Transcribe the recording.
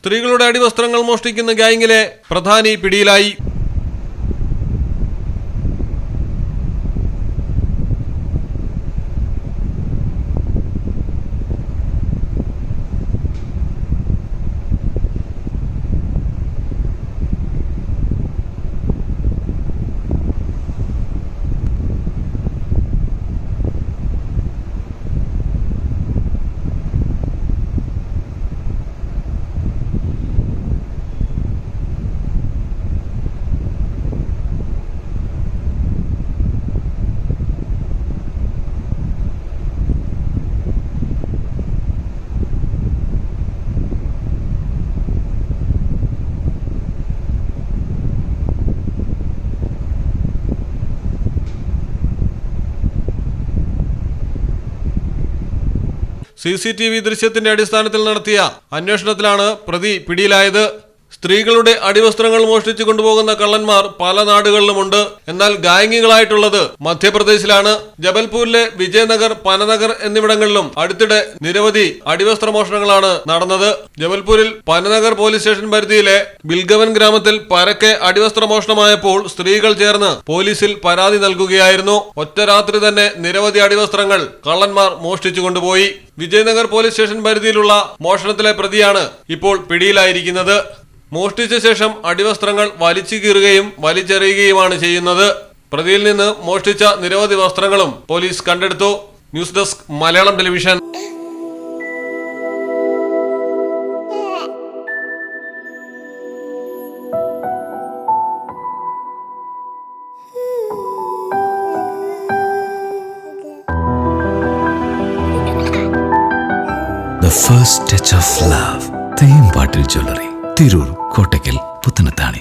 സ്ത്രീകളുടെ അടിവസ്ത്രങ്ങൾ മോഷ്ടിക്കുന്ന ഗ്യാങ്ങിലെ പ്രധാനി പിടിയിലായി. സി സി ടി വി ദൃശ്യത്തിന്റെ അടിസ്ഥാനത്തിൽ നടത്തിയ അന്വേഷണത്തിലാണ് പ്രതി പിടിയിലായത്. സ്ത്രീകളുടെ അടിവസ്ത്രങ്ങൾ മോഷ്ടിച്ചു കൊണ്ടുപോകുന്ന കള്ളന്മാർ പല നാടുകളിലുമുണ്ട്. എന്നാൽ ഗായങ്ങികളായിട്ടുള്ളത് മധ്യപ്രദേശിലാണ്. ജബൽപൂരിലെ വിജയനഗർ പനനഗർ എന്നിവിടങ്ങളിലും അടുത്തിടെ നിരവധി അടിവസ്ത്ര മോഷണങ്ങളാണ് നടന്നത്. ജബൽപൂരിൽ പനനഗർ പോലീസ് സ്റ്റേഷൻ പരിധിയിലെ ബിൽഗവൻ ഗ്രാമത്തിൽ പരക്കെ അടിവസ്ത്ര മോഷണമായപ്പോൾ സ്ത്രീകൾ ചേർന്ന് പോലീസിൽ പരാതി നൽകുകയായിരുന്നു. ഒറ്റ രാത്രി തന്നെ നിരവധി അടിവസ്ത്രങ്ങൾ കള്ളന്മാർ മോഷ്ടിച്ചു കൊണ്ടുപോയി. വിജയനഗർ പോലീസ് സ്റ്റേഷൻ പരിധിയിലുള്ള മോഷണത്തിലെ പ്രതിയാണ് ഇപ്പോൾ പിടിയിലായിരിക്കുന്നത്. മോഷ്ടിച്ച ശേഷം അടിവസ്ത്രങ്ങൾ വലിച്ചു കീറുകയും വലിച്ചെറിയുകയുമാണ് ചെയ്യുന്നത്. പ്രതിയിൽ നിന്ന് മോഷ്ടിച്ച നിരവധി വസ്ത്രങ്ങളും പോലീസ് കണ്ടെടുത്തു. News desk Malayalam television. First touch of love love. Thembattil jewellery Tirur Kottakkal Puthanathani.